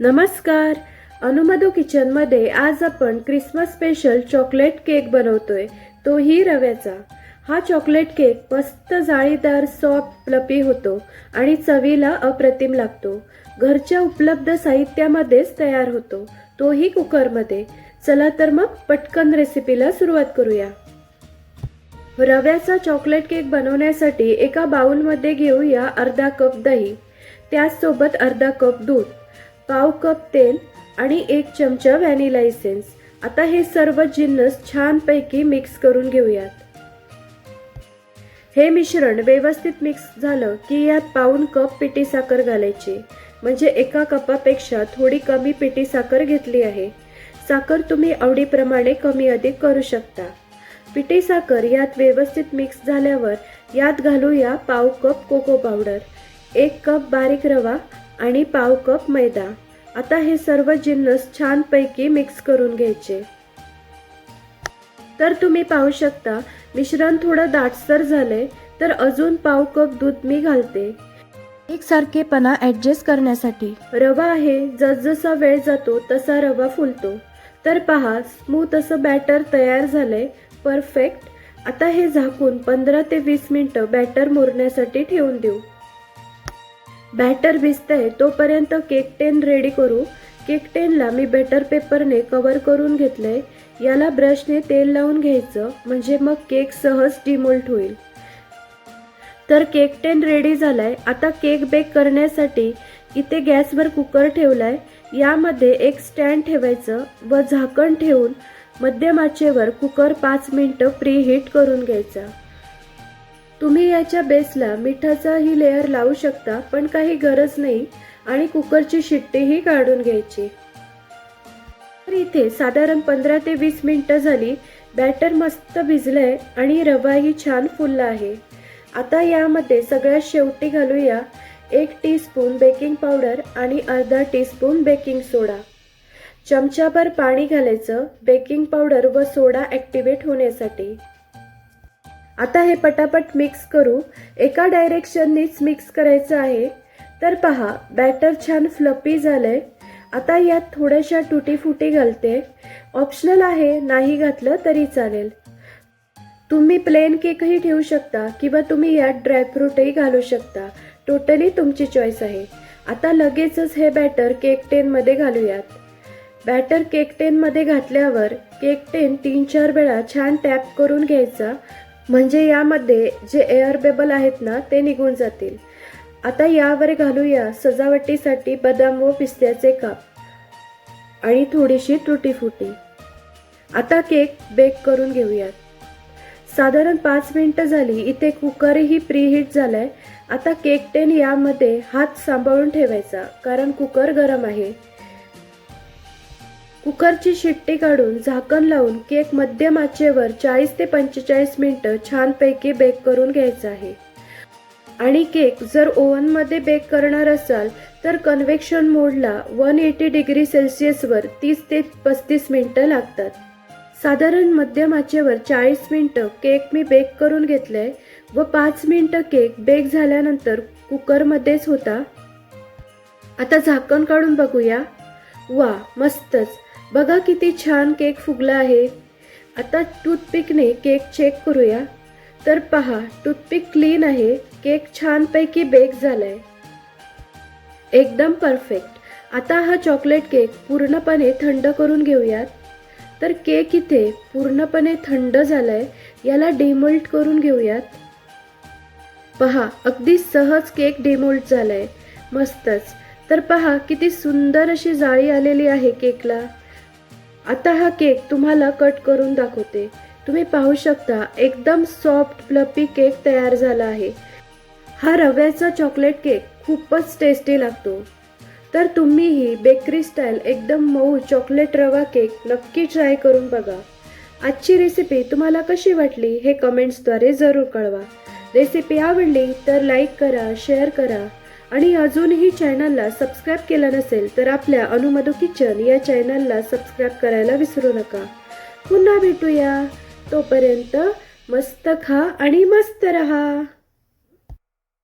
नमस्कार. अनुमधू किचनमध्ये आज आपण क्रिसमस स्पेशल चॉकलेट केक बनवतोय. तोही रव्याचा. हा चॉकलेट केक मस्त जाळीदार सॉफ्ट प्लपी होतो आणि चवीला अप्रतिम लागतो. घरच्या उपलब्ध साहित्यामध्येच तयार होतो. तोही कुकरमध्ये. चला तर मग पटकन रेसिपीला सुरुवात करूया. रव्याचा चॉकलेट केक बनवण्यासाठी एका बाउलमध्ये घेऊया अर्धा कप दही. त्याचसोबत अर्धा कप दूध. पाव कप तेल आणि एक चमचा व्हॅनिला इसेन्स आता हे सर्व जिन्नस छानपैकी मिक्स करून घेऊयात. हे मिश्रण व्यवस्थित मिक्स झालं की यात पाऊन कप पिठी साखर घालायची. म्हणजे एका कपापेक्षा थोडी कमी पिठी साखर घेतली आहे. साखर तुम्ही आवडीप्रमाणे कमी अधिक करू शकता. पिठी साखर यात व्यवस्थित मिक्स झाल्यावर यात घालूया पाव कप कोको पावडर एक कप बारीक रवा आणि पाव कप मैदा. आता हे सर्व जिन्नस छानपैकी मिक्स करून घ्यायचे. तर तुम्ही पाहू शकता मिश्रण थोडं दाटसर झालंय तर अजून पाव कप दूध मी घालते. एकसारखेपणा ऍडजस्ट करण्यासाठी. रवा आहे जसजसा वेळ जातो तसा रवा फुलतो. तर पहा स्मूथ असं बॅटर तयार झालंय परफेक्ट आता हे झाकून पंधरा ते वीस मिनिटं बॅटर मुरण्यासाठी ठेवून देऊ. बॅटर भिजतंय तोपर्यंत केक टेन रेडी करू. केक टेनला मी बॅटर पेपरने कवर करून घेतलंय. याला ब्रशने तेल लावून घ्यायचं म्हणजे मग केक सहज डिमोल्ट होईल. तर केक टेन रेडी झालाय. आता केक बेक करण्यासाठी इथे गॅसवर कुकर ठेवलाय. यामध्ये एक स्टँड ठेवायचं व झाकण ठेवून मध्यम आचेवर कुकर पाच मिनटं प्री हीट करून घ्यायचा. तुम्ही याच्या बेसला मिठाचाही लेअर लावू शकता पण काही गरज नाही आणि कुकरची शिट्टीही काढून घ्यायची. तर इथे साधारण पंधरा ते वीस मिनटं झाली. बॅटर मस्त भिजलंय आणि रवाही छान फुलला आहे. आता यामध्ये सगळ्यात शेवटी घालूया एक टी स्पून बेकिंग पावडर आणि अर्धा टी स्पून बेकिंग सोडा. चमचाभर पाणी घालायचं बेकिंग पावडर व सोडा ॲक्टिवेट होण्यासाठी. आता हे पटापट मिक्स करू. एका डायरेक्शननीच मिक्स करायचं आहे. तर पहा बॅटर छान फ्लपी झालंय. आता यात थोड्याशा तुटी फुटी घालते. ऑप्शनल आहे नाही घातलं तरी चालेल. तुम्ही प्लेन केकही ठेवू शकता किंवा तुम्ही यात ड्रायफ्रूटही घालू शकता. टोटली तुमची चॉईस आहे. आता लगेचच हे बॅटर केक टेनमध्ये घालूयात. बॅटर केक टेनमध्ये घातल्यावर केक टेन तीन चार वेळा छान टॅप करून घ्यायचा. म्हणजे यामध्ये जे एअर बेबल आहेत ना ते निघून जातील. आता यावर घालूया सजावटीसाठी बदाम व पिस्त्याचे काप. आणि थोडीशी तुटी फुटी. आता केक बेक करून घेऊयात. साधारण पाच मिनटं झाली इथे कुकरही प्रीहीट झालाय. आता केक टेन यामध्ये हात सांभाळून ठेवायचा कारण कुकर गरम आहे. कुकरची शिट्टी काढून झाकण लावून केक मध्यम आचेवर चाळीस ते पंचेचाळीस मिनिटं छानपैकी बेक करून घ्यायचा आहे. आणि केक जर ओव्हनमध्ये बेक करणार असाल तर कन्व्हेक्शन मोडला वन एटी डिग्री सेल्सिअसवर तीस ते पस्तीस मिनटं लागतात. साधारण मध्यम आचेवर चाळीस मिनटं केक मी बेक करून घेतलंय व पाच मिनटं केक बेक झाल्यानंतर कुकरमध्येच होता. आता झाकण काढून बघूया. वा मस्तच. बघा किती छान केक फुगला आहे. आता टूथपिकने केक चेक करूया. तर पहा टूथपिक क्लीन आहे. केक छानपैकी बेक झालाय. एकदम परफेक्ट. आता हा चॉकलेट केक पूर्णपणे थंड करून घेऊयात. तर केक इथे पूर्णपणे थंड झालाय. याला डिमोल्ट करून घेऊयात. पहा अगदी सहज केक डिमोल्ट झालाय. मस्तच. तर पहा किती सुंदर अशी जाळी आलेली आहे केकला. आता हा केक तुम्हाला कट करून दाखवते. तुम्ही पाहू शकता एकदम सॉफ्ट फ्लपी केक तयार झाला आहे. हा रव्याचा चॉकलेट केक खूपच टेस्टी लागतो. तर तुम्हीही बेकरी स्टाईल एकदम मऊ चॉकलेट रवा केक नक्की ट्राय करून बघा. आजची रेसिपी तुम्हाला कशी वाटली हे कमेंट्सद्वारे जरूर कळवा. रेसिपी आवडली तर लाईक करा शेअर करा. आणि अजूनही चॅनलला सबस्क्राईब केलं नसेल तर आपल्या अनुमधू किचन या चॅनलला सबस्क्राईब करायला विसरू नका. पुन्हा भेटूया. तोपर्यंत मस्त खा आणि मस्त रहा.